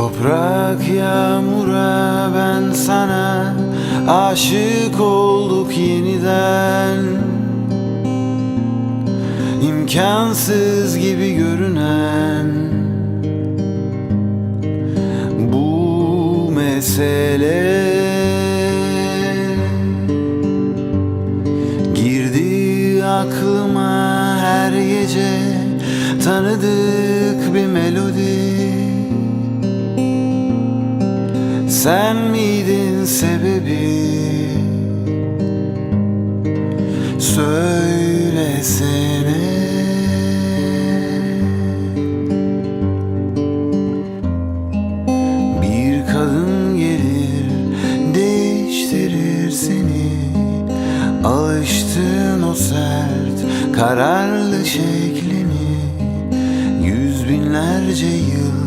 Toprak yağmura ben sana Aşık olduk yeniden. İmkansız gibi görünen Bu mesele. Girdi aklıma her gece Tanıdık bir melodi Sen miydin sebebi? Söylesene. Bir kadın gelir değiştirir seni. Alıştın o sert kararlı şeklini. Yüz binlerce yıl